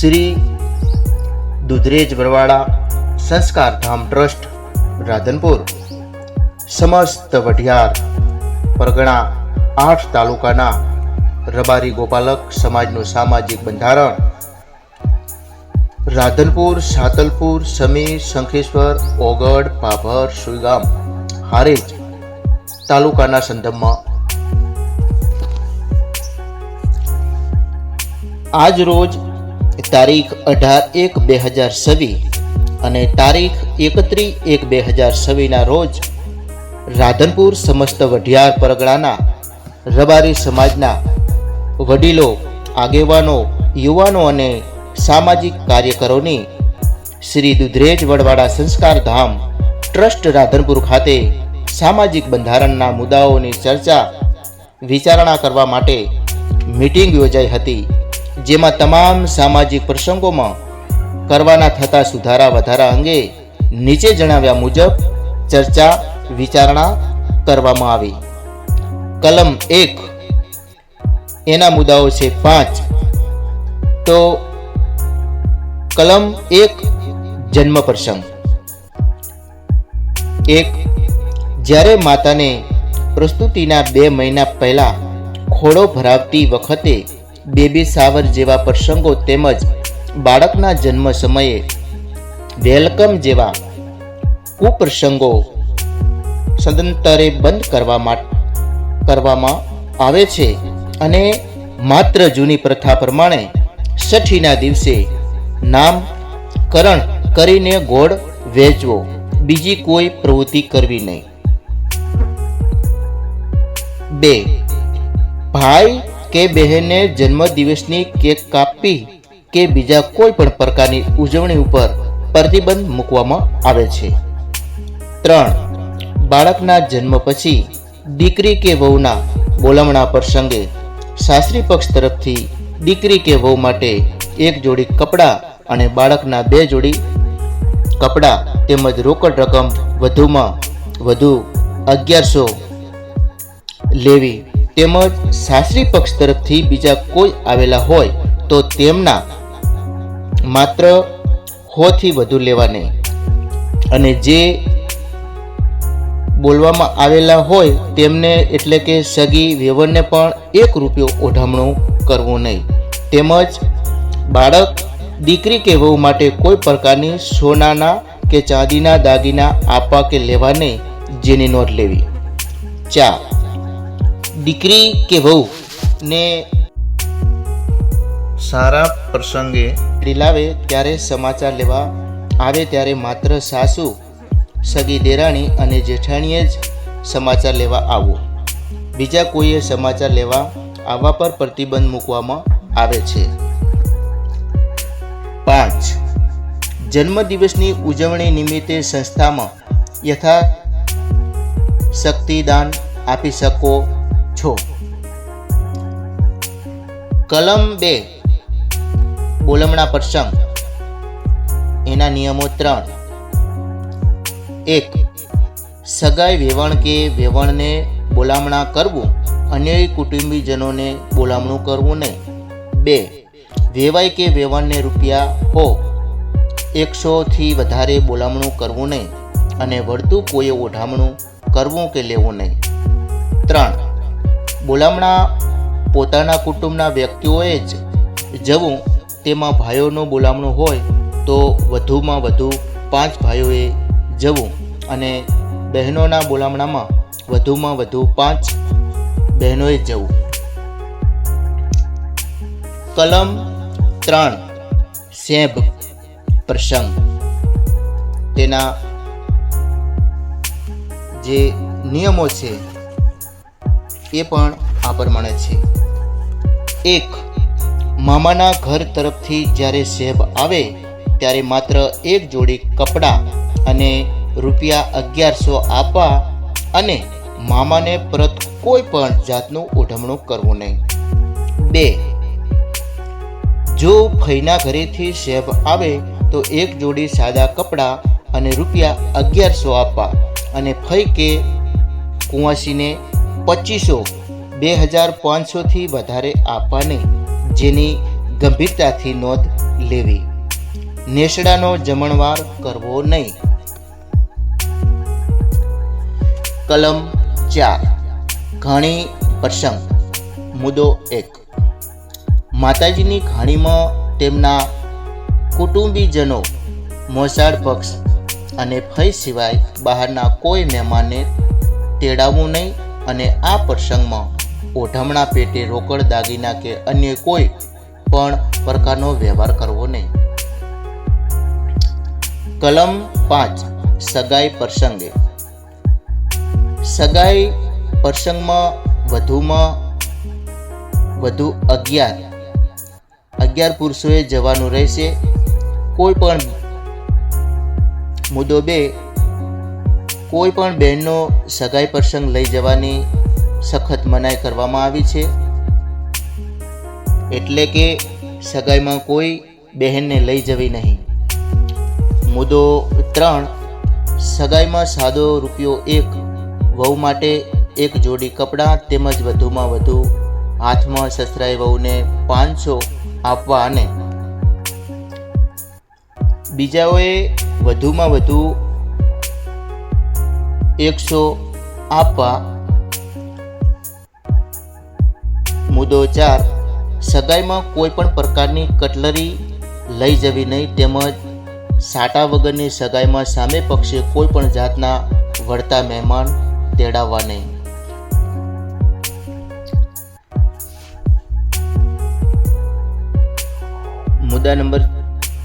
શ્રી દુધરેજ વરવાડા સંસ્કાર ધામ ટ્રસ્ટ, રાધનપુર. સમસ્ત વઢિયાર પરગણા આઠ તાલુકાના રબારી ગોપાલક સમાજનું સામાજિક બંધારણ. રાધનપુર, સાતલપુર, સમી, શંખેશ્વર, ઓગડ, પાભર, સુઈગામ, હારેજ તાલુકાના સંદર્ભમાં આજ રોજ તારીખ અઢાર એક બે હજાર છવ્વીસ અને તારીખ એકત્રીસ એક બે હજાર છવ્વીસના રોજ રાધનપુર સમસ્ત વઢિયાર પરગણાના રબારી સમાજના વડીલો, આગેવાનો, યુવાનો અને સામાજિક કાર્યકરોની શ્રી દુધરેજ વડવાડા સંસ્કાર ધામ ટ્રસ્ટ રાધનપુર ખાતે સામાજિક બંધારણના મુદ્દાઓની ચર્ચા વિચારણા કરવા માટે મીટિંગ યોજાઈ હતી. જેમાં તમામ સામાજિક પ્રસંગોમાં કરવાના થતા સુધારા વધારા અંગે નીચે જણાવ્યા મુજબ ચર્ચા વિચારણા કરવામાં આવી. કલમ એક એના મુદ્દાઓ છે પાંચ. તો કલમ એક જન્મ પ્રસંગ. એક, જ્યારે માતાને પ્રસ્તુતિના બે મહિના પહેલા ખોડો ભરાવતી વખતે બેબી સાવર જેવા પ્રસંગો તેમજ બાળકના જન્મ સમયે વેલકમ જેવા કુપ્રસંગો સદંતરે બંધ કરવા કરવામાં આવે છે અને માત્ર જૂની પ્રથા પ્રમાણે છઠ્ઠીના દિવસે નામકરણ કરીને ગોળ વેચવો. બીજી કોઈ પ્રવૃત્તિ કરવી નહીં. બે, ભાઈ કે બહેને જન્મદિવસની કેક કાપી કે બીજા કોઈ પણ પ્રકારની ઉજવણી ઉપર પ્રતિબંધ મૂકવામાં આવે છે. ત્રણ, બાળકના જન્મ પછી દીકરી કે વહુના બોલામણા પ્રસંગે સાસરી પક્ષ તરફથી દીકરી કે વહુ માટે એક જોડી કપડાં અને બાળકના બે જોડી કપડાં તેમજ રોકડ રકમ વધુમાં વધુ અગિયારસો લેવી તેમજ સાસરી પક્ષ તરફથી બીજા કોઈ આવેલા હોય તો તેમના માત્ર હોથી વધુ લેવા નહીં. અને જે બોલવામાં આવેલા હોય તેમને એટલે કે સગી વેવણને પણ એક રૂપિયો ઓઢામણું કરવું નહીં. તેમજ બાળક દીકરી કે માટે કોઈ પ્રકારની સોનાના કે ચાંદીના દાગીના આપવા કે લેવા નહીં, જેની નોંધ લેવી. ચાર. દીકરી કે વહુ ને સારા પ્રસંગે લાવે ત્યારે સમાચાર લેવા આવે ત્યારે માત્ર સાસુ, સગી દેરાણી અને જેઠાણીએ જ સમાચાર લેવા આવવું. બીજા કોઈએ સમાચાર લેવા આવવા પર પ્રતિબંધ મૂકવામાં આવે છે. પાંચ. જન્મદિવસની ઉજવણી નિમિત્તે સંસ્થામાં યથા શક્તિદાન આપી શકો છો? કલમ બે, બોલમણા પ્રસંગ. એના નિયમો ત્રણ. એક, સગાઈ વેવણ કે વેવણને બોલામણા કરવું અન્ય કુટુંબીજનોને બોલામણું કરવું નહીં. બે વેવાય કે વેવણને રૂપિયા હો એકસોથી વધારે બોલામણું કરવું નહીં. અને વળતું કોઈએ ઓઢામણું કરવું કે લેવું નહીં. ત્રણ બોલામણા પોતાના કુટુંબના વ્યક્તિઓએ જ જવું તેમાં ભાઈઓનું બોલામણું હોય તો વધુમાં વધુ પાંચ ભાઈઓએ જવું અને બહેનોના બોલામણામાં વધુમાં વધુ પાંચ બહેનોએ જવું. કલમ ત્રણ, સેબ પ્રસંગ. તેના જે નિયમો છે એ પણ આ પ્રમાણે છે. એક, મામાના ઘર તરફથી જ્યારે સેબ આવે, ત્યારે માત્ર એક જોડી કપડાં અને રૂપિયા અગિયારસો આપવા અને મામાને પરત કોઈ પણ જાતનું ઓઢમણું કરવું નહીં. બે, જો ફઈના ઘરેથી સેબ આવે, તો એક જોડી સાદા કપડાં અને રૂપિયા અગિયારસો આપવા અને ફઈ કે કુંવાસીને પચીસો બે હજાર પાંચસોથી વધારે આપવાની જેની ગંભીરતાથી નોંધ લેવી. નેસડાનો જમણવાર કરવો નહીં. કલમ ચાર. ઘાણી પ્રસંગ. મુદ્દો એક. માતાજીની ઘાણીમાં તેમના કુટુંબીજનો મોસાળ પક્ષ અને ફઈ સિવાય બહારના કોઈ મહેમાનને તેડાવવું નહીં. અને આ પ્રસંગમાં ઓઢમણા પેટે રોકડ દાગીના કે અન્ય કોઈ પણ પ્રકારનો વ્યવહાર કરવો નહીં. કલમ પાંચ, સગાઈ પ્રસંગે. સગાઈ પ્રસંગમાં વધુમાં વધુ અગિયાર. અગિયાર પુરુષોએ જવાનું રહેશે. કોઈ પણ મુદ્દો બે કોઈ પણ બહેનનો સગાઈ પ્રસંગ લઈ જવાની સખત મનાઈ કરવામાં આવી છે. એટલે કે સગાઈમાં કોઈ બહેનને લઈ જવી નહીં. મુદ્દો ત્રણ, સગાઈમાં સાદો રૂપિયો એક, વહુ માટે એક જોડી કપડાં તેમજ વધુમાં વધુ હાથમાં સસરાઈ વહુને પાંચસો આપવા અને બીજાઓએ વધુમાં વધુ એકસો આપવા. મુદ્દો ચાર, સગાઈમાં કોઈ પણ પ્રકારની કટલરી લઈ જવી નહીં તેમજ સાટા વગરની સગાઈમાં સામે પક્ષે કોઈ પણ જાતના વળતા મહેમાન તેડાવવા નહીં. મુદ્દા નંબર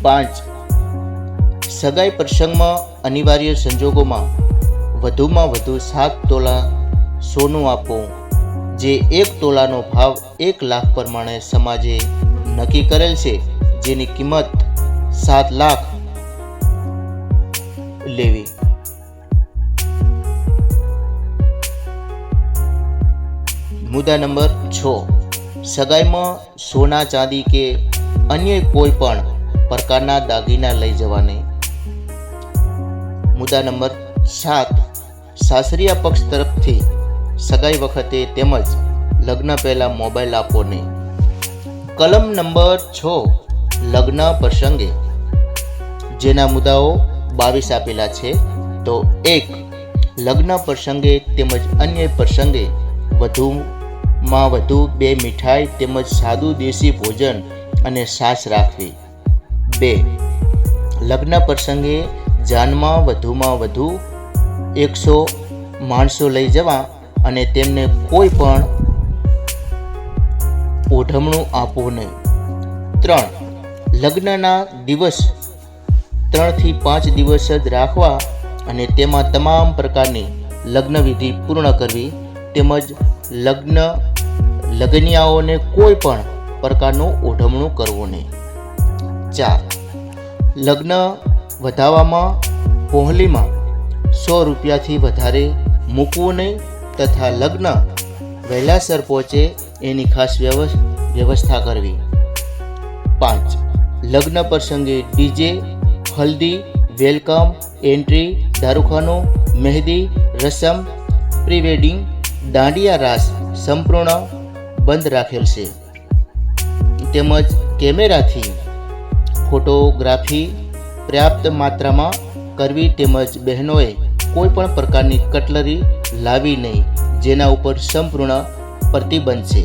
પાંચ, સગાઈ પ્રસંગમાં અનિવાર્ય સંજોગોમાં વધુમાં વધુ સાત તોલા સોનું આપવું જે એક તોલાનો ભાવ એક લાખ પ્રમાણે સમાજે નક્કી કરેલ છે, જેની કિંમત સાત લાખ લેવી. મુદ્દા નંબર છ. સગાઈમાં સોના ચાંદી કે અન્ય કોઈ પણ પ્રકારના દાગીના લઈ જવા નહીં મુદ્દા નંબર સાત. સાસરિયા પક્ષ તરફથી સગાઈ વખતે તેમજ લગ્ન પહેલાં મોબાઈલ આપો નહીં કલમ નંબર છ, લગ્ન પ્રસંગે. જેના મુદ્દાઓ બાવીસ આપેલા છે. તો એક, લગ્ન પ્રસંગે તેમજ અન્ય પ્રસંગે વધુમાં વધુ બે મીઠાઈ તેમજ સાદું દેશી ભોજન અને સાસ રાખવી. બે, લગ્ન પ્રસંગે જાનમાં વધુમાં વધુ એકસો માણસો લઈ જવા અને તેમને કોઈ પણ ઓઢમણું આપવું નહીં. ત્રણ, લગ્નના દિવસ ત્રણથી પાંચ દિવસ જ રાખવા અને તેમાં તમામ પ્રકારની લગ્ન વિધિ પૂર્ણ કરવી તેમજ લગ્ન લગ્નિયાઓને કોઈ પણ પ્રકારનું ઓઢમણું કરવું નહીં. ચાર, લગ્ન વધાવવામાં, પહોંલીમાં સો રૂપિયાથી વધારે મૂકવું નહીં તથા લગ્ન વહેલાસર પહોંચે એની ખાસ વ્યવસ- વ્યવસ્થા કરવી. પાંચ, લગ્ન પ્રસંગે ડીજે હલ્દી, વેલકમ, એન્ટ્રી, દારૂખાનું, મહેંદી, રસમ પ્રી વેડિંગ દાંડિયા રાસ સંપૂર્ણ બંધ રાખેલ છે. તેમજ કેમેરાથી ફોટોગ્રાફી પર્યાપ્ત માત્રામાં કરવી તેમજ બહેનોએ કોઈ પણ પ્રકારની કટલરી લાવી નહીં, જેના ઉપર સંપૂર્ણ પ્રતિબંધ છે.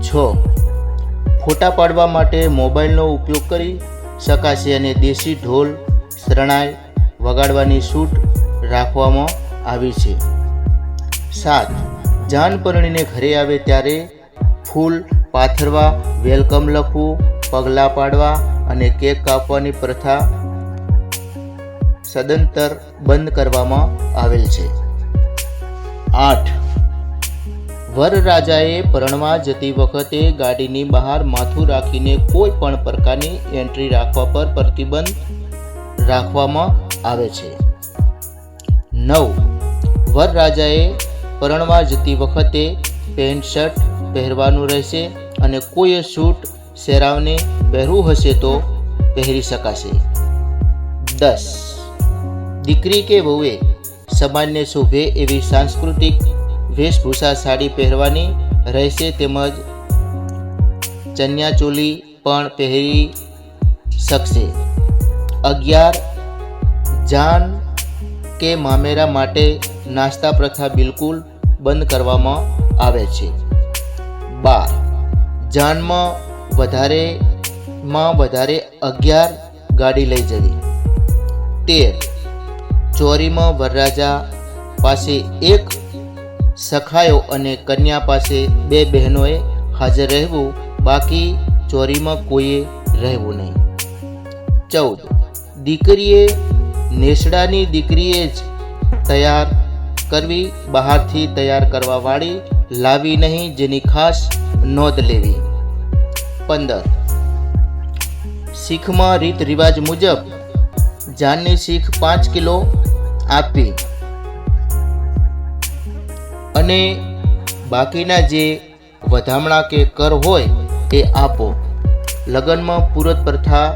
છ. ફોટા પાડવા માટે મોબાઈલનો ઉપયોગ કરી શકાશે અને દેશી ઢોલ, શરણાઈ વગાડવાની છૂટ રાખવામાં આવી છે. સાત. જાન પરણીને ઘરે આવે ત્યારે ફૂલ પાથરવા, વેલકમ લખવું પગલાં પાડવા અને કેક કાપવાની પ્રથા સદંતર બંધ કરવામાં આવેલ છે. આઠ. વરરાજાએ પરણવા જતી વખતે ગાડીની બહાર માથું રાખીને કોઈ પણ પ્રકારની એન્ટ્રી રાખવા પર પ્રતિબંધ રાખવામાં આવે છે. નવ. વરરાજાએ પરણવા જતી વખતે પેન્ટ શર્ટ પહેરવાનું રહેશે અને કોઈ સૂટ શેરાવને પહેરવું હશે તો પહેરી શકાશે. દસ. દીકરી કે વહુએ સમાજને શોભે એવી સાંસ્કૃતિક વેશભૂષા સાડી પહેરવાની રહેશે તેમજ ચણિયાચોલી પણ પહેરી શકશે. અગિયાર. જાન કે મામેરા માટે નાસ્તા પ્રથા બિલકુલ બંધ કરવામાં આવે છે. બાર. જાનમાં વધારેમાં વધારે અગિયાર ગાડી લઈ જવી. તેર. ચોરીમાં વરરાજા પાસે એક સખાયો અને કન્યા પાસે બે બહેનોએ હાજર રહેવું, બાકી ચોરીમાં કોઈએ રહેવું નહીં. ચૌદ. દીકરીએ નેસડાની દીકરીએ જ તૈયાર કરવી, બહારથી તૈયાર કરવાવાળી લાવી નહીં જેની ખાસ નોંધ લેવી. પંદર શીખમાં રીત રિવાજ મુજબ જાનની શીખ પાંચ કિલો આપવી. અને બાકીના જે વધામણા કે કર હોય એ આપો. લગ્નમાં પૂરત પ્રથા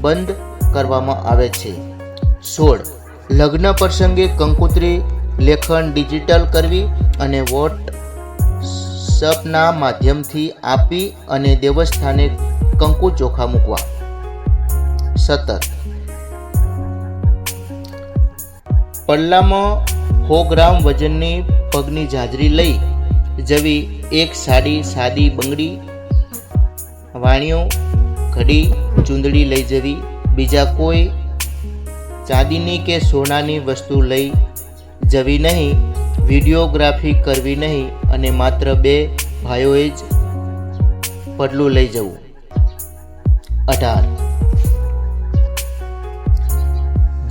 બંધ કરવામાં આવે છે. સોળ. લગ્ન પ્રસંગે કંકોત્રી લેખન ડિજિટલ કરવી અને વોટ સપના માધ્યમથી આપી અને દેવસ્થાને કંકુ ચોખા મૂકવા. સતત. પલ્લામાં સો ગ્રામ વજનની પગની જાજરી લઈ જવી એક સાડી સાદી બંગડી, વાણીઓ, ઘડી, ચૂંદડી લઈ જવી, બીજા કોઈ ચાંદીની કે સોનાની વસ્તુ લઈ જવી નહીં. વિડીયોગ્રાફી કરવી નહીં અને માત્ર બે ભાઈઓએ જ પડલું લઈ જવું. અઢાર.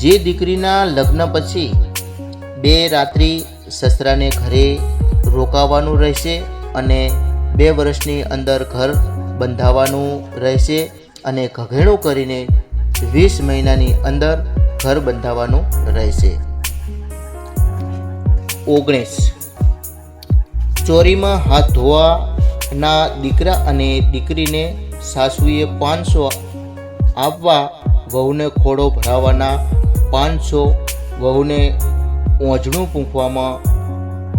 જે દીકરીના લગ્ન પછી બે રાત્રિ સસરાને ઘરે રોકાવાનું રહેશે અને બે વર્ષની અંદર ઘર બંધાવવાનું રહેશે અને ઘઘેણું કરીને વીસ મહિનાની અંદર ઘર બંધાવવાનું રહેશે. ઓગણીસ. ચોરીમાં હાથ ધોવાના દીકરા અને દીકરીને સાસુએ પાંચસો આપવા વહુને ખોડો ભરાવવાના પાંચસો વહુને ઓંજણું પૂંખવામાં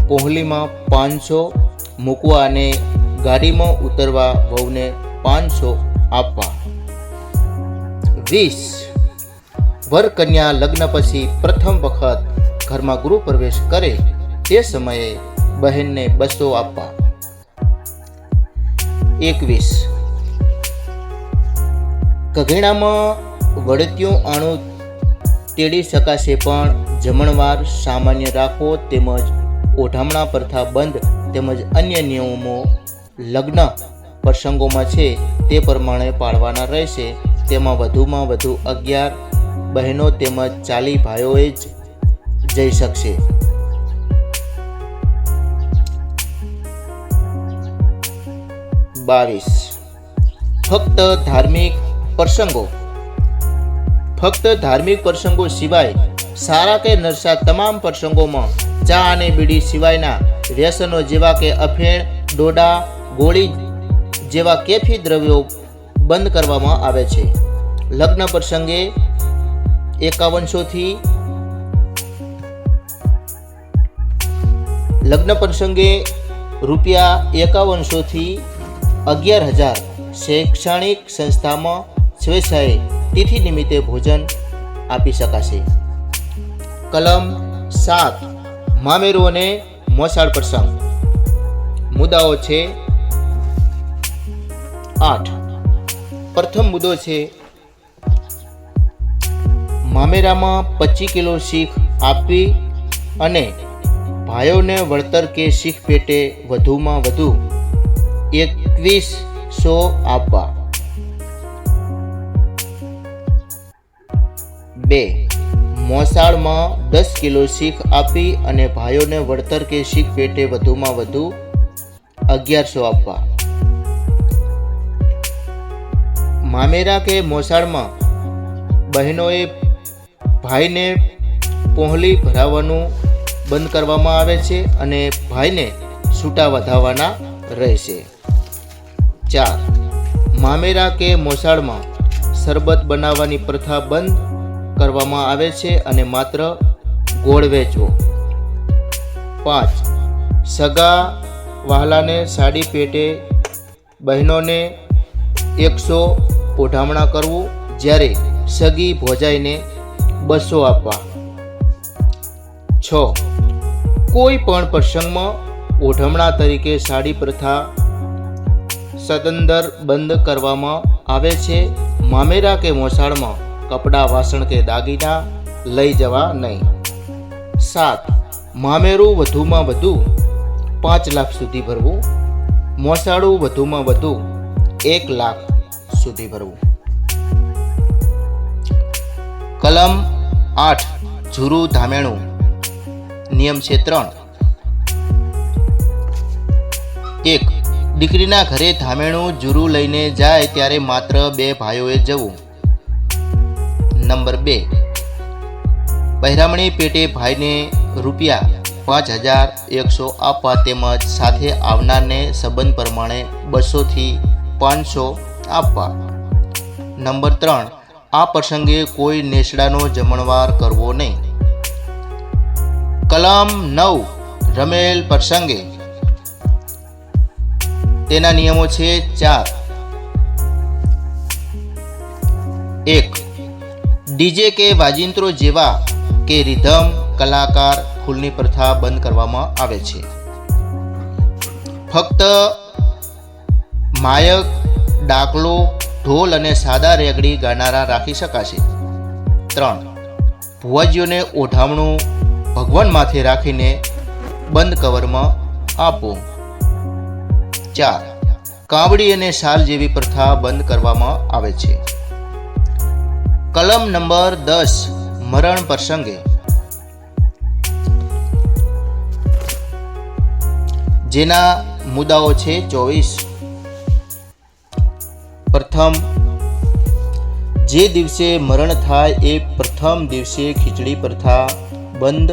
કોહલીમાં પાંચસો મૂકવા અને ગાડીમાં ઉતરવા વહુને પાંચસો આપવા. વીસ. વરકન્યા લગ્ન પછી પ્રથમ વખત ઘરમાં ગૃહ પ્રવેશ કરે. તે સમયે બહેનને બસો આપવા. એકવીસ. કઘેણામાં વળત્યું આણું તેડી શકાશે પણ જમણવાર સામાન્ય રાખવો તેમજ ઓઢામણા પ્રથા બંધ તેમજ અન્ય નિયમો લગ્ન પ્રસંગોમાં છે તે પ્રમાણે પાળવાના રહેશે. તેમાં વધુમાં વધુ અગિયાર બહેનો તેમજ ચાલી ભાઈઓએ જ જઈ શકશે. બાવીસ. ફક્ત ધાર્મિક પ્રસંગો. ફક્ત ધાર્મિક પ્રસંગો સિવાય સારા કે નરસા તમામ પ્રસંગોમાં ચા અને બીડી સિવાયના વ્યસનો જેવા કે અફેણ, ડોડા, ગોળી જેવા કેફી દ્રવ્યો બંધ કરવામાં આવે છે. લગ્ન પ્રસંગે એકાવનસોથી લગ્ન પ્રસંગે રૂપિયા એકાવનસોથી અગિયાર હજાર શૈક્ષણિક સંસ્થામાં સ્વેચ્છાએ તિથિ નિમિત્તે ભોજન આપી શકાશે. કલમ સાત, મામેરો અને મોસાળ પ્રસંગ મુદ્દાઓ છે આઠ. પ્રથમ મુદ્દો છે મામેરામાં પચીસ કિલો શીખ આપવી અને ભાઈઓને વળતર કે શીખ પેટે વધુમાં વધુ એકવીસો આપવા. બે, મોસાળમાં દસ કિલો શીખ આપી અને ભાઈઓને વળતર કે શીખ પેટે વધુમાં વધુ અગિયારસો આપવા. મામેરા કે મોસાળમાં બહેનોએ ભાઈને પહોંલી ભરાવવાનું બંધ કરવામાં આવે છે અને ભાઈને છૂટા વધાવવાના રહેશે. ચાર. મામેરા કે મોસાળમાં શરબત બનાવવાની પ્રથા બંધ કરવામાં આવે છે અને માત્ર ગોળ વેચવો. પાંચ. સગા વહાલાને સાડી પેટે બહેનોને એકસો ઓઢામણા કરવું, જ્યારે સગી ભોજાઈને બસો આપવા. છ. કોઈ પણ પ્રસંગમાં ઓઢમણા તરીકે સાડી પ્રથા સદંતર બંધ કરવામાં આવે છે. મામેરા કે મોસાળમાં કપડાં વાસણ કે દાગીના લઈ જવા નહીં. સાત, મામેરું વધુમાં વધુ પાંચ લાખ સુધી ભરવું. મોસાળું વધુમાં વધુ એક લાખ સુધી ભરવું. કલમ આઠ, જુરુ ધામેણું. નિયમ છે ત્રણ. એક દીકરીના ઘરે ધામેણું જુરુ લઈને જાય ત્યારે માત્ર બે ભાઈઓએ જવું. નંબર બે. પહેરામણી પેટે ભાઈને રૂપિયા પાંચ હજાર એકસો આપવા તેમજ સાથે આવનારને સંબંધ પ્રમાણે બસોથી પાંચસો આપવા. નંબર ત્રણ. આ પ્રસંગે કોઈ નેસડાનો જમણવાર કરવો નહીં. કલમ નવ. રમેલ પ્રસંગે તેના નિયમો છે ચાર. એક. ડીજે કે વાજિંત્રો જેવા કે રિધમ, કલાકાર, ફૂલની પ્રથા બંધ કરવામાં આવે છે. ફક્ત માયક, ડાકલો, ઢોલ અને સાદા રેગડી ગાનારા રાખી શકાશે. ત્રણ. ભુવાજીઓને ઓઢામણું ભગવાન માથે રાખીને બંધ કવરમાં આપો. ચાર, કાવડી અને શાલ જેવી પ્રથા બંધ કરવામાં આવે છે. કલમ નંબર દસ, મરણ પ્રસંગે. જેના મુદ્દાઓ છે ચોવીસ. પ્રથમ, જે દિવસે મરણ થાય એ પ્રથમ દિવસે ખીચડી પ્રથા બંધ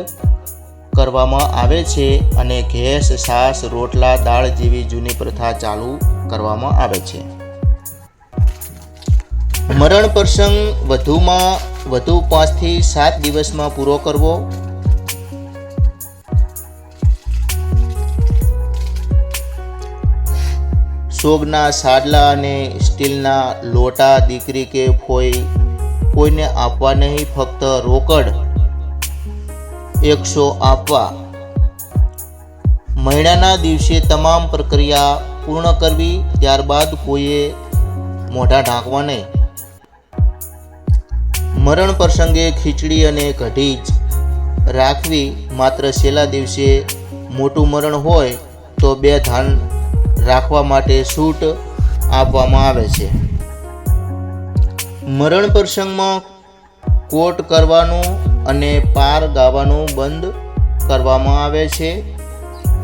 કરવામાં આવે છે અને ઘેસ, છાશ, રોટલા, દાળ જેવી જૂની પ્રથા ચાલુ કરવામાં આવે છે. મરણ પ્રસંગ વધુમાં વધુ પાંચથી સાત દિવસમાં પૂરો કરવો. સોગના સાડલા અને સ્ટીલના લોટા દીકરી કે ફોઈ કોઈને આપવા નહીં, ફક્ત રોકડ એકસો આપવા. મહિનાના દિવસે તમામ પ્રક્રિયા પૂર્ણ કરવી, ત્યારબાદ કોઈએ મોઢા ઢાંકવા નહીં મરણ પ્રસંગે ખીચડી અને કઢી જ રાખવી માત્ર છેલ્લા દિવસે મોટું મરણ હોય તો બે ધાન રાખવા માટે છૂટ આપવામાં આવે છે. મરણ પ્રસંગમાં કોટ કરવાનું અને પાર ગાવાનું બંધ કરવામાં આવે છે.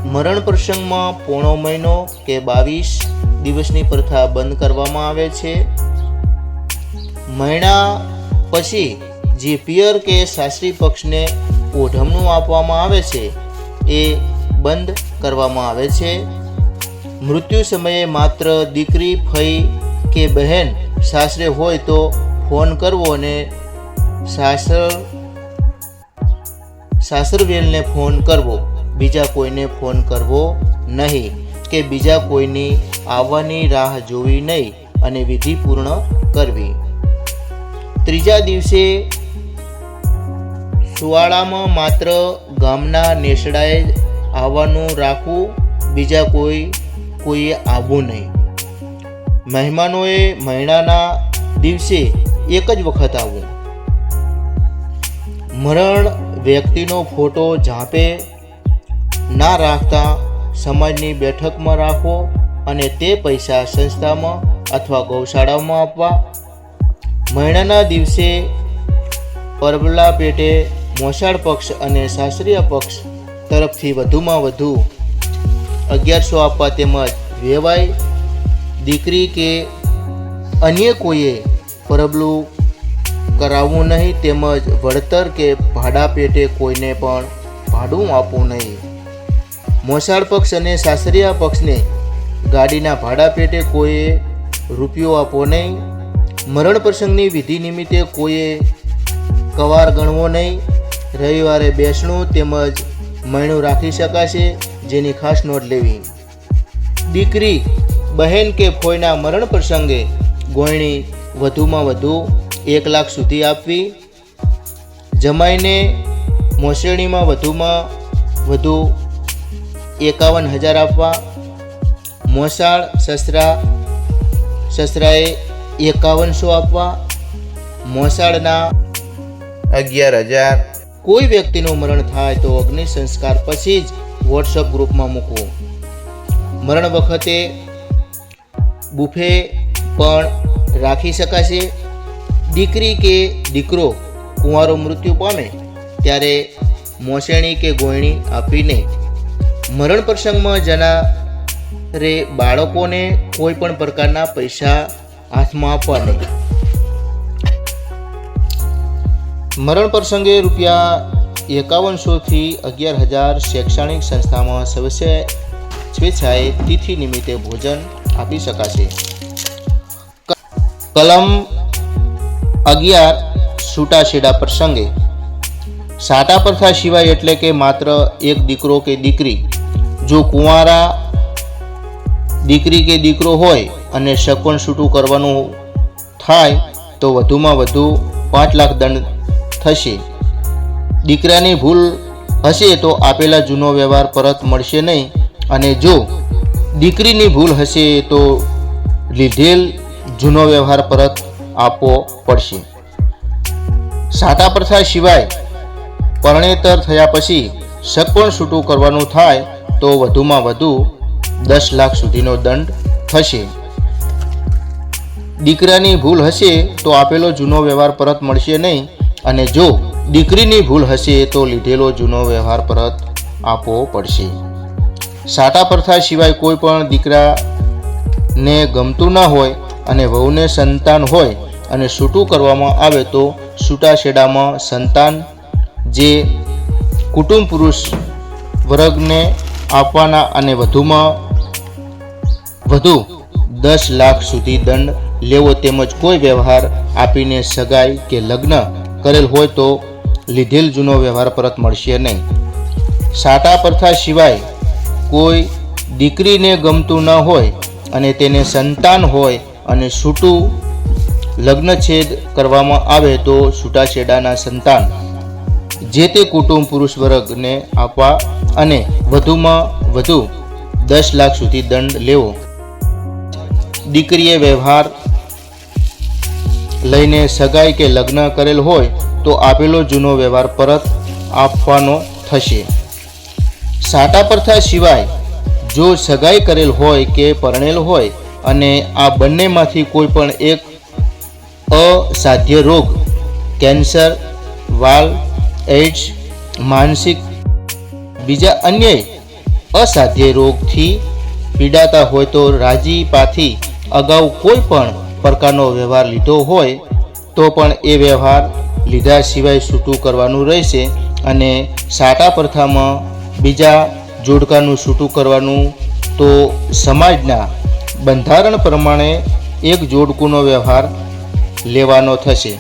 મરણ પ્રસંગમાં પોણો મહિનો કે બાવીસ દિવસની પ્રથા બંધ કરવામાં આવે છે. મહિના પછી જે પિયર કે સાસરી પક્ષને ઓઢમણું આપવામાં આવે છે, એ બંધ કરવામાં આવે છે. મૃત્યુ સમયે માત્ર દીકરી ફઈ કે બહેન સાસરે હોય તો ફોન કરવો અને સાસર સાસરવેલને ફોન કરવો. બીજા કોઈને ફોન કરવો નહીં કે બીજા કોઈની આવવાની રાહ જોવી નહીં અને વિધિ પૂર્ણ કરવી. ત્રીજા દિવસે સુવાળામાં માત્ર ગામના નેસડાએ આવવાનું રાખવું, બીજા કોઈ, કોઈએ આવવું નહીં. મહેમાનોએ મહિનાના દિવસે એક જ વખત આવવું. મરણ વ્યક્તિનો ફોટો ઝાંપે ના રાખતા સમાજની બેઠકમાં રાખવો અને તે પૈસા સંસ્થામાં અથવા ગૌશાળામાં આપવા. મહિનાના દિવસે પરબલા પેટે મોસાળ પક્ષ અને શાસ્ત્રીય પક્ષ તરફથી વધુમાં વધુ અગિયારસો આપવા તેમજ વેવાય દીકરી કે અન્ય કોઈએ પરબલું કરાવવું નહીં તેમજ વળતર કે ભાડા પેટે કોઈને પણ ભાડું આપવું નહીં. મોસાળ પક્ષ અને સાસરિયા પક્ષને ગાડીના ભાડા પેટે કોઈએ રૂપિયો આપવો નહીં. મરણ પ્રસંગની વિધિ નિમિત્તે કોઈએ કવાર ગણવો નહીં. રવિવારે બેસણું તેમજ મહિનું રાખી શકાશે જેની ખાસ નોંધ લેવી. દીકરી, બહેન કે ફોઈના મરણ પ્રસંગે ગોયણી વધુમાં વધુ એક લાખ સુધી આપવી. જમાઈને મોસેણીમાં વધુમાં વધુ એકાવન હજાર આપવા. મોસાળ, સસરા, સસરાએ એકાવનસો આપવા. મોસાળના અગિયાર હજાર. કોઈ વ્યક્તિનું મરણ થાય તો અગ્નિ સંસ્કાર પછી જ વોટ્સઅપ ગ્રુપમાં મૂકવું. મરણ વખતે બુફે પણ રાખી શકાશે. દીકરી કે દીકરો કુંવારો મૃત્યુ પામે ત્યારે મોસેણી કે ગોયણી આપીને મરણ પ્રસંગમાં જનારે બાળકોને કોઈ પણ પ્રકારના પૈસા હાથમાં આપવા નહીં. મરણ પ્રસંગે રૂપિયા એકાવનસોથી અગિયાર હજાર શૈક્ષણિક સંસ્થામાં સવસે સ્વેચ્છાએ તિથિ નિમિત્તે ભોજન આપી શકાશે. કલમ અગિયાર છૂટાછેડા પ્રસંગે. સાટા પ્રથા સિવાય એટલે કે માત્ર એક દીકરો કે દીકરી. જો કુંવારા દીકરી કે દીકરો હોય અને શકુન છૂટું કરવાનું થાય, તો વધુમાં વધુ પાંચ લાખ દંડ થશે. દીકરાની ભૂલ હશે તો આપેલા જૂનો વ્યવહાર પરત મળશે નહીં. અને જો દીકરીની ભૂલ હશે તો લીધેલ જૂનો વ્યવહાર પરત આપવો પડશે. સાતા પ્રથા સિવાય પરણેતર થયા પછી સગપણ છૂટું કરવાનું થાય તો વધુમાં વધુ દસ લાખ સુધીનો દંડ થશે. દીકરાની ભૂલ હશે તો આપેલો જૂનો વ્યવહાર પરત મળશે નહીં અને જો દીકરીની ભૂલ હશે તો લીધેલો જૂનો વ્યવહાર પરત આપવો પડશે. સાટા પ્રથા સિવાય કોઈ પણ દીકરાને ગમતું ના હોય અને વહુને સંતાન હોય અને છૂટું કરવામાં આવે તો છૂટાછેડામાં સંતાન જે કુટુંબ પુરુષ વર્ગને આપવાના અને વધુમાં વધુ દસ લાખ સુધી દંડ લેવો તેમજ કોઈ વ્યવહાર આપીને સગાઈ કે લગ્ન કરેલ હોય તો લીધેલ જૂનો વ્યવહાર પરત મળશે નહીં. સાટા પ્રથા સિવાય કોઈ દીકરીને ગમતું ન હોય અને તેને સંતાન હોય અને છૂટું લગ્નછેદ કરવામાં આવે તો છૂટાછેડાના સંતાન. જે તે કુટુંબ પુરુષ વર્ગને આપવા અને વધુમાં વધુ દસ લાખ સુધી દંડ લેવો. દીકરીએ વ્યવહાર લઈને સગાઈ કે લગ્ન કરેલ હોય તો આપેલો જૂનો વ્યવહાર પરત આપવાનો થશે. સાટા પ્રથા સિવાય જો સગાઈ કરેલ હોય કે પરણેલ હોય અને આ બંનેમાંથી કોઈ પણ એક અસાધ્ય રોગ, કેન્સર વાલ એડ્સ માનસિક, બીજા અન્ય અસાધ્ય રોગથી પીડાતા હોય તો રાજીપાથી અગાઉ કોઈ પણ પ્રકારનો વ્યવહાર લીધો હોય તો પણ એ વ્યવહાર લીધા સિવાય છૂટું કરવાનું રહેશે અને સાટા પ્રથામાં બીજા જોડકાનું છૂટું કરવાનું તો સમાજના બંધારણ પ્રમાણે એક જોડકુનો વ્યવહાર લેવાનો થશે.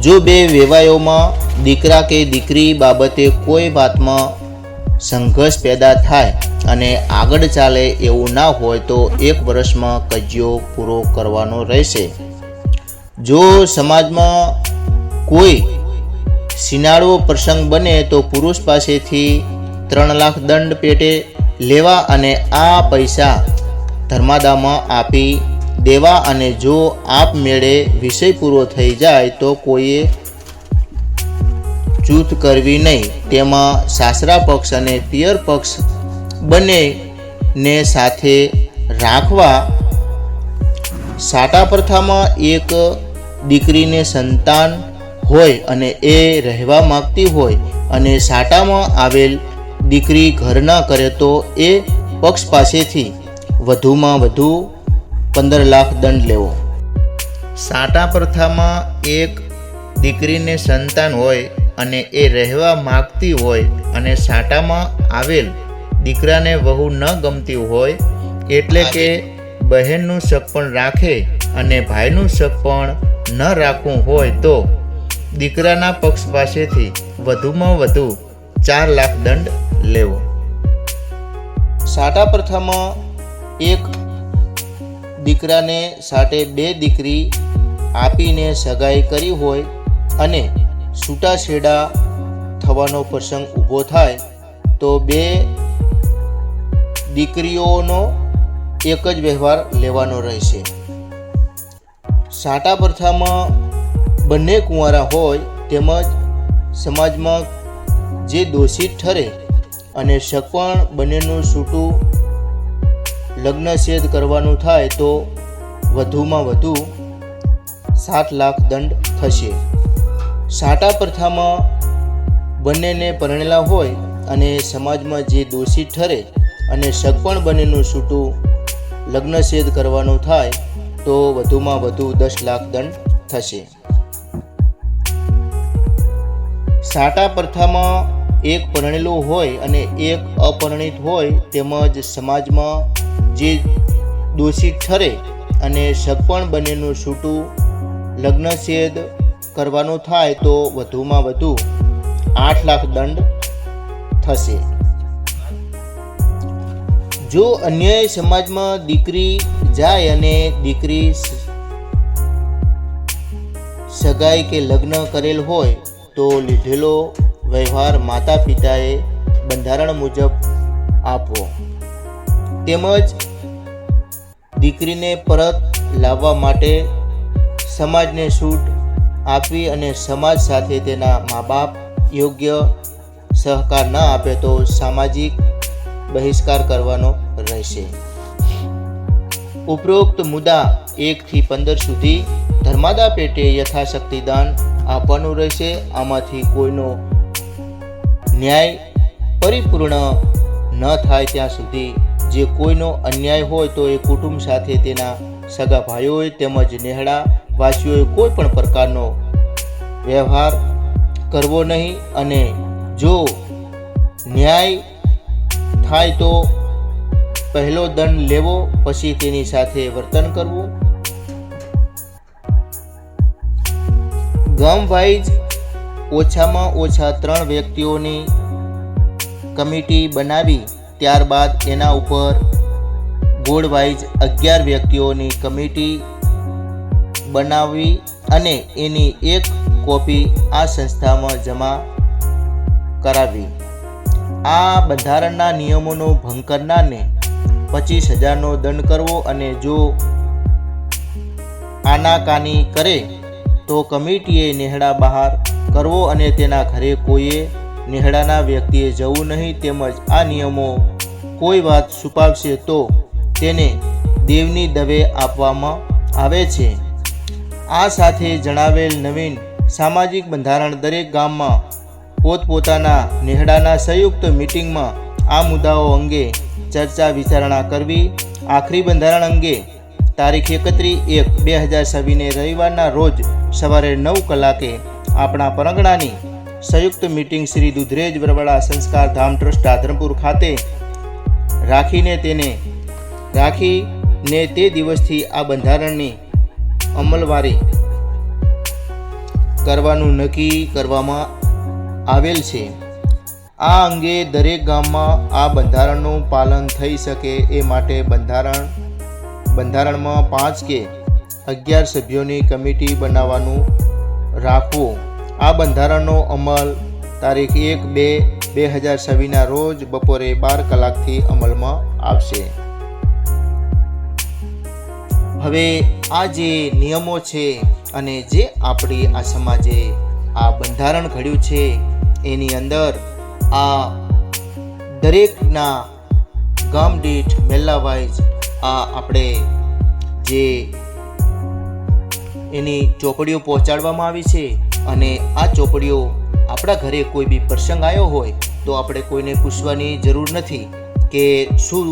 જો બે વેવાયોમાં દીકરા કે દીકરી બાબતે કોઈ વાતમાં સંઘર્ષ પેદા થાય અને આગળ ચાલે એવું ના હોય તો એક વર્ષમાં કજિયો પૂરો કરવાનો રહેશે. જો સમાજમાં કોઈ સિનાળવો પ્રસંગ બને તો પુરુષ પાસેથી ત્રણ લાખ દંડ પેટે લેવા અને આ પૈસા ધર્માદામાં આપી દેવા અને જો આપમેળે વિષય પૂરો થઈ જાય તો કોઈએ જૂથ કરવી નહીં. તેમાં સાસરા પક્ષ અને પિયર પક્ષ બંનેને સાથે રાખવા સાટા પ્રથામાં એક દીકરીને સંતાન હોય અને એ રહેવા માગતી હોય અને સાટામાં આવેલ દીકરી ઘર ના કરે તો એ પક્ષ પાસેથી વધુમાં વધુ પંદર લાખ દંડ લેવો. સાટા પ્રથામાં એક દીકરીને સંતાન હોય અને એ રહેવા માગતી હોય અને સાટામાં આવેલ દીકરાને વહુ ન ગમતી હોય એટલે કે બહેનનું શક પણ રાખે અને ભાઈનું શક પણ ન રાખવું હોય તો દીકરાના પક્ષ પાસેથી વધુમાં વધુ ચાર લાખ દંડ લેવો. સાટા પ્રથામાં એક દીકરાને સાટે બે દીકરી આપીને સગાઈ કરી હોય અને છૂટાછેડા થવાનો પ્રસંગ ઊભો થાય, તો બે દીકરીઓનો એક જ વ્યવહાર લેવાનો રહેશે. સાટા પ્રથામાં બંને કુંવારા હોય તેમજ સમાજમાં જે દોષિત ઠરે અને શકપણ બંનેનું છૂટું લગ્નછેદ કરવાનું થાય તો વધુમાં વધુ સાત લાખ દંડ થશે. સાટા પ્રથામાં બંનેને પરણેલા હોય અને સમાજમાં જે દોષિત ઠરે અને સગપણ બંનેનું છૂટું લગ્નછેદ કરવાનું થાય તો વધુમાં વધુ દસ લાખ દંડ થશે. સાટા પ્રથામાં એક પરણેલું હોય અને એક અપરિણિત હોય તેમજ સમાજમાં જે દોષિત ઠરે અને સગપણ બંનેનું છૂટું લગ્નછેદ કરવાનું થાય તો વધુમાં વધુ આઠ લાખ દંડ થશે. જો અન્ય સમાજમાં દીકરી જાય અને દીકરી સગાઈ કે લગ્ન કરેલ હોય તો લીધેલો વ્યવહાર માતા પિતાએ બંધારણ મુજબ આપવો. તેમજ દીકરીને પરત લાવવા માટે સમાજને છૂટ આપવી અને સમાજ સાથે તેના મા બાપ યોગ્ય સહકાર ન આપે તો સામાજિક બહિષ્કાર કરવાનો રહેશે. ઉપરોક્ત મુદ્દા એકથી પંદર સુધી ધર્માદા પેટે યથાશક્તિ દાન આપવાનું રહેશે. આમાંથી કોઈનો ન્યાય પરિપૂર્ણ ન થાય ત્યાં સુધી જે કોઈનો અન્યાય હોય તો એ કુટુંબ સાથે તેના સગા ભાઈઓએ તેમજ નેહડા વાસીઓએ કોઈ પણ પ્રકારનો વ્યવહાર કરવો નહીં અને જો ન્યાય થાય તો પહેલો દંડ લેવો, પછી તેની સાથે વર્તન કરવું. ગામ વાઇઝ ઓછામાં ઓછા ત્રણ વ્યક્તિઓની કમિટી બનાવી ત્યારબાદ એના ઉપર ગોળ વાઇઝ અગિયાર વ્યક્તિઓની કમિટી બનાવવી અને એની એક કોપી આ સંસ્થામાં જમા કરાવી. આ બંધારણના નિયમોનો ભંગ કરનારને પચીસ હજારનો દંડ કરવો અને જો આનાકાની કરે તો કમિટીએ નેહડા બહાર કરવો અને તેના ઘરે કોઈએ નેહડાના વ્યક્તિએ જવું નહીં તેમજ આ નિયમો કોઈ વાત છુપાવશે તો તેને દેવની દવે આપવામાં આવે છે. આ સાથે જણાવેલ નવીન સામાજિક બંધારણ દરેક ગામમાં પોતપોતાના નેહડાના સંયુક્ત મિટિંગમાં આ મુદ્દાઓ અંગે ચર્ચા વિચારણા કરવી, આખરી બંધારણ અંગે તારીખ એકત્રીસ એક બે હજાર છવ્વીસને રવિવારના રોજ સવારે નવ કલાકે આપણા પરંગણાની સંયુક્ત મિટિંગ શ્રી દુધરેજ વરવાળા સંસ્કાર ધામ ટ્રસ્ટ આધરમપુર ખાતે રાખીને તેને, રાખીને તે દિવસથી આ બંધારણની અમલવારી કરવાનું નક્કી કરવામાં આવેલ છે. આ અંગે દરેક ગામમાં આ બંધારણનું પાલન થઈ શકે એ માટે બંધારણ, બંધારણમાં પાંચ કે અગિયાર સભ્યોની કમિટી બનાવવાનું રાખવું આ બંધારણનો અમલ તારીખ એક બે બે હજાર છવ્વીસના રોજ બપોરે બાર કલાકથી અમલમાં આવશે. હવે આ જે નિયમો છે અને જે આપણી આ સમાજે આ બંધારણ ઘડ્યું છે, એની અંદર આ દરેકના ગામ દીઠ મેલ્લા વાઇઝ આ આપણે જે એની ચોપડીઓ પહોંચાડવામાં આવી છે અને આ ચોપડીઓ આપણા ઘરે કોઈ બી પ્રસંગ આવ્યો હોય તો આપણે કોઈને પૂછવાની જરૂર નથી કે શું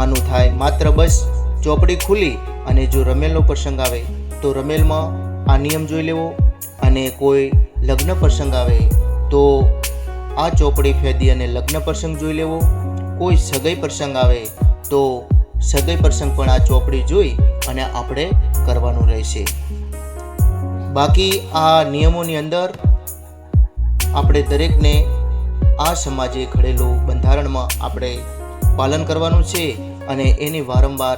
આનું થાય. માત્ર બસ ચોપડી ખુલી અને જો રમેલનો પ્રસંગ આવે તો રમેલમાં આ નિયમ જોઈ લેવો અને કોઈ લગ્ન પ્રસંગ આવે તો આ ચોપડી ફેદી અને લગ્ન પ્રસંગ જોઈ લેવો. કોઈ સગાઈ પ્રસંગ આવે તો સગાઈ પ્રસંગ પણ આ ચોપડી જોઈ અને આપણે કરવાનું રહેશે. બાકી આ નિયમોની અંદર આપણે દરેકને આ સમાજે ઘડેલું બંધારણમાં આપણે પાલન કરવાનું છે અને એની વારંવાર